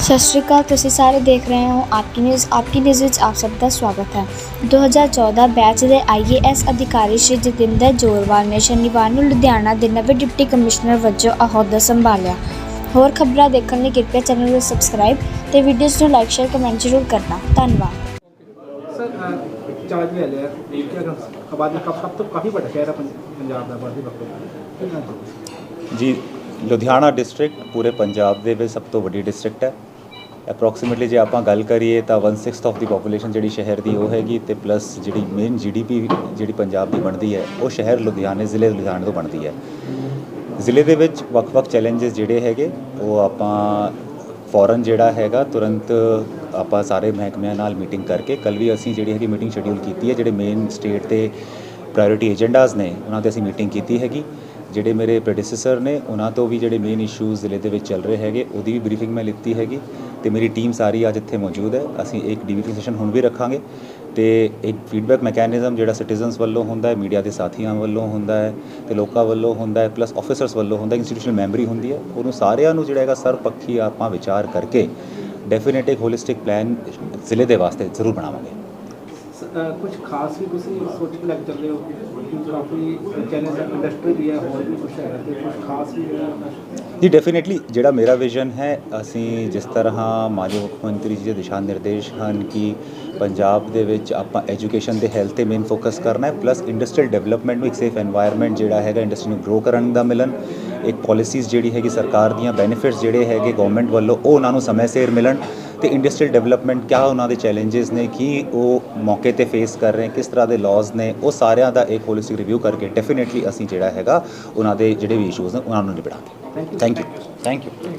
ਸਤਿ ਸ਼੍ਰੀ ਅਕਾਲ, ਤੁਸੀਂ ਸਾਰੇ ਦੇਖ ਰਹੇ ਹੋ ਆਪਕੀ ਨਿਊਜ਼। ਆਪਕੀ ਨਿਊਜ਼ ਵਿੱਚ ਆਪ ਸਭ ਦਾ ਸਵਾਗਤ ਹੈ। 2014 ਬੈਚ ਦੇ ਆਈਏਐਸ ਅਧਿਕਾਰੀ ਸ਼੍ਰੀ ਜਤਿੰਦਰ ਜੋਰਵਾਲ ਨੇ ਸ਼ਨੀਵਾਰ ਨੂੰ ਲੁਧਿਆਣਾ ਦੇ ਨਵੇਂ ਡਿਪਟੀ ਕਮਿਸ਼ਨਰ ਵਜੋਂ ਅਹੁਦਾ ਸੰਭਾਲਿਆ। ਹੋਰ ਖਬਰਾਂ ਦੇਖਣ ਲਈ ਕਿਰਪਾ ਚੈਨਲ ਨੂੰ ਸਬਸਕ੍ਰਾਈਬ ਤੇ ਵੀਡੀਓਜ਼ ਨੂੰ ਲਾਈਕ ਸ਼ੇਅਰ ਕਮੈਂਟ ਜ਼ਰੂਰ ਕਰਨਾ। ਧੰਨਵਾਦ। ਸਰ ਚਾਰਜ ਲੈ ਲਿਆ। ਕੀ ਆਬਾਦੀ ਕਬ ਸਭ ਤੋਂ ਕਾਫੀ ਵੱਡਾ ਸ਼ਹਿਰ ਹੈ ਪੰਜ- ਪੰਜਾਬ ਦਾ ਆਬਾਦੀ ਵਕਤ ਜੀ ਲੁਧਿਆਣਾ ਡਿਸਟ੍ਰਿਕਟ ਪੂਰੇ ਪੰਜਾਬ ਦੇ ਵਿੱਚ ਸਭ ਤੋਂ ਵੱਡੀ ਡਿਸਟ੍ਰਿਕਟ ਹੈ। ਅਪਰੋਕਸੀਮੇਟਲੀ ਜੇ ਆਪਾਂ ਗੱਲ ਕਰੀਏ ਤਾਂ 1/6 ਆਫ ਦੀ ਪੋਪੂਲੇਸ਼ਨ ਜਿਹੜੀ ਸ਼ਹਿਰ ਦੀ ਉਹ ਹੈਗੀ ਤੇ ਪਲੱਸ ਜਿਹੜੀ ਮੇਨ ਜੀਡੀਪੀ ਜਿਹੜੀ ਪੰਜਾਬ ਦੀ ਬਣਦੀ ਹੈ ਉਹ ਸ਼ਹਿਰ ਲੁਧਿਆਣੇ ਜ਼ਿਲ੍ਹੇ ਲੁਧਿਆਣੇ ਤੋਂ ਬਣਦੀ ਹੈ। ਜ਼ਿਲ੍ਹੇ ਦੇ ਵਿੱਚ ਵੱਖ-ਵੱਖ ਚੈਲੰਜਸ ਜਿਹੜੇ ਹੈਗੇ ਉਹ ਆਪਾਂ ਫੌਰਨ ਜਿਹੜਾ ਹੈਗਾ, ਤੁਰੰਤ ਆਪਾਂ ਸਾਰੇ ਮਹਿਕਮਿਆਂ ਨਾਲ ਮੀਟਿੰਗ ਕਰਕੇ ਕੱਲ ਵੀ ਅਸੀਂ ਜਿਹੜੀ ਹੈਗੀ ਮੀਟਿੰਗ ਸ਼ਡਿਊਲ ਕੀਤੀ ਹੈ, ਜਿਹੜੇ ਮੇਨ ਸਟੇਟ ਤੇ ਪ੍ਰਾਇੋਰਟੀ ਏਜੰਡਾਜ਼ ਨੇ, ਉਹਨਾਂ ਤੇ ਅਸੀਂ ਮੀਟਿੰਗ ਕੀਤੀ ਹੈਗੀ। ਜਿਹੜੇ ਮੇਰੇ ਪ੍ਰੈਡੀਸੈਸਰ ਨੇ, ਉਹਨਾਂ ਤੋਂ ਵੀ ਜਿਹੜੇ ਮੇਨ ਇਸ਼ੂਜ਼ ਜ਼ਿਲ੍ਹੇ ਦੇ ਵਿੱਚ ਚੱਲ ਰਹੇ ਹੈਗੇ, ਉਹਦੀ ਵੀ ਬਰੀਫਿੰਗ ਮੈਂ ਲਿੱਤੀ ਹੈਗੀ। ਤੇ ਮੇਰੀ ਟੀਮ ਸਾਰੀ ਅੱਜ ਇੱਥੇ ਮੌਜੂਦ ਹੈ, ਅਸੀਂ ਇੱਕ ਡੀਵੀਪੀ ਸੈਸ਼ਨ ਹੁਣ ਵੀ ਰੱਖਾਂਗੇ। ਤੇ ਇੱਕ ਫੀਡਬੈਕ ਮੈਕੈਨਿਜ਼ਮ ਜਿਹੜਾ ਸਿਟੀਜ਼ਨਸ ਵੱਲੋਂ ਹੁੰਦਾ ਹੈ ਮੀਡੀਆ ਦੇ ਸਾਥੀਆਂ ਵੱਲੋਂ ਹੁੰਦਾ ਹੈ, ਤੇ ਲੋਕਾਂ ਵੱਲੋਂ ਹੁੰਦਾ ਹੈ ਪਲੱਸ ਆਫੀਸਰਸ ਵੱਲੋਂ ਹੁੰਦਾ ਇੰਸਟੀਟਿਊਸ਼ਨਲ ਮੈਂਬਰੀ ਹੁੰਦੀ ਹੈ। ਉਹਨੂੰ ਸਾਰਿਆਂ ਨੂੰ ਜਿਹੜਾ ਹੈਗਾ ਸਰਪੱਖੀ ਆਪਾਂ ਵਿਚਾਰ ਕਰਕੇ ਡੈਫੀਨੇਟ ਇੱਕ ਹੋਲਿਸਟਿਕ ਪਲਾਨ ਜ਼ਿਲ੍ਹੇ ਦੇ ਵਾਸਤੇ ਜ਼ਰੂਰ ਬਣਾਵਾਂਗੇ। ਕੁਝ ਖਾਸ ਵੀ ਤੁਸੀਂ ਸੋਚ ਕੇ ਲੱਗ ਚੱਲੇ ਹੋ? ਕਿ ਕਾਫੀ ਚੈਲੰਜ ਇੰਡਸਟਰੀ ਵੀ ਹੈ, ਹੋਰ ਵੀ ਕੁਝ ਹੈ ਤੇ ਜੀ ਡੈਫੀਨਿਟਲੀ ਜਿਹੜਾ ਮੇਰਾ ਵਿਜ਼ਨ ਹੈ, ਅਸੀਂ ਜਿਸ ਤਰ੍ਹਾਂ ਮਾਨਯੋਗ ਮੁੱਖ ਮੰਤਰੀ ਜੀ ਦੇ ਦਿਸ਼ਾ ਨਿਰਦੇਸ਼ ਹਨ ਕਿ ਪੰਜਾਬ ਦੇ ਵਿੱਚ ਆਪਾਂ ਐਜੂਕੇਸ਼ਨ ਤੇ ਹੈਲਥ ਤੇ ਮੇਨ ਫੋਕਸ ਕਰਨਾ ਹੈ ਪਲੱਸ ਇੰਡਸਟਰੀਅਲ ਡਿਵੈਲਪਮੈਂਟ ਨੂੰ ਇੱਕ ਸੇਫ এনवायरमेंट ਜਿਹੜਾ ਹੈਗਾ ਇੰਡਸਟਰੀ ਨੂੰ ਗਰੋ ਕਰਨ ਦਾ ਮਿਲਣ, ਇੱਕ ਪਾਲਿਸੀਜ਼ ਜਿਹੜੀ ਹੈਗੀ ਸਰਕਾਰ ਦੀਆਂ ਬੈਨੀਫਿਟਸ ਜਿਹੜੇ ਹੈਗੇ ਗਵਰਨਮੈਂਟ ਵੱਲੋਂ, ਉਹ ਉਹਨਾਂ ਨੂੰ ਸਮੇਂ ਸਿਰ ਮਿਲਣ ਤੇ ਇੰਡਸਟਰੀਅਲ ਡਿਵੈਲਪਮੈਂਟ ਕਿਆ ਉਹਨਾਂ ਦੇ ਚੈਲੰਜਸ ਨੇ ਕੀ ਉਹ ਮੌਕੇ ਤੇ ਫੇਸ ਕਰ ਰਹੇ ਕਿਸ ਤਰ੍ਹਾਂ ਦੇ ਲਾਜ਼ ਨੇ ਉਹ ਸਾਰਿਆਂ ਦਾ ਇੱਕ ਹੋਲਿਸਟਿਕ ਰਿਵਿਊ ਕਰਕੇ ਡੈਫੀਨਿਟਲੀ ਅਸੀਂ ਜਿਹੜਾ ਹੈਗਾ ਉਹਨਾਂ ਦੇ ਜਿਹੜੇ ਵੀ ਇਸ਼ੂਜ਼ ਨੇ ਉਹਨਾਂ ਨੂੰ ਨਿਬੜਾਂਗੇ ਥੈਂਕ ਯੂ ਥੈਂਕ ਯੂ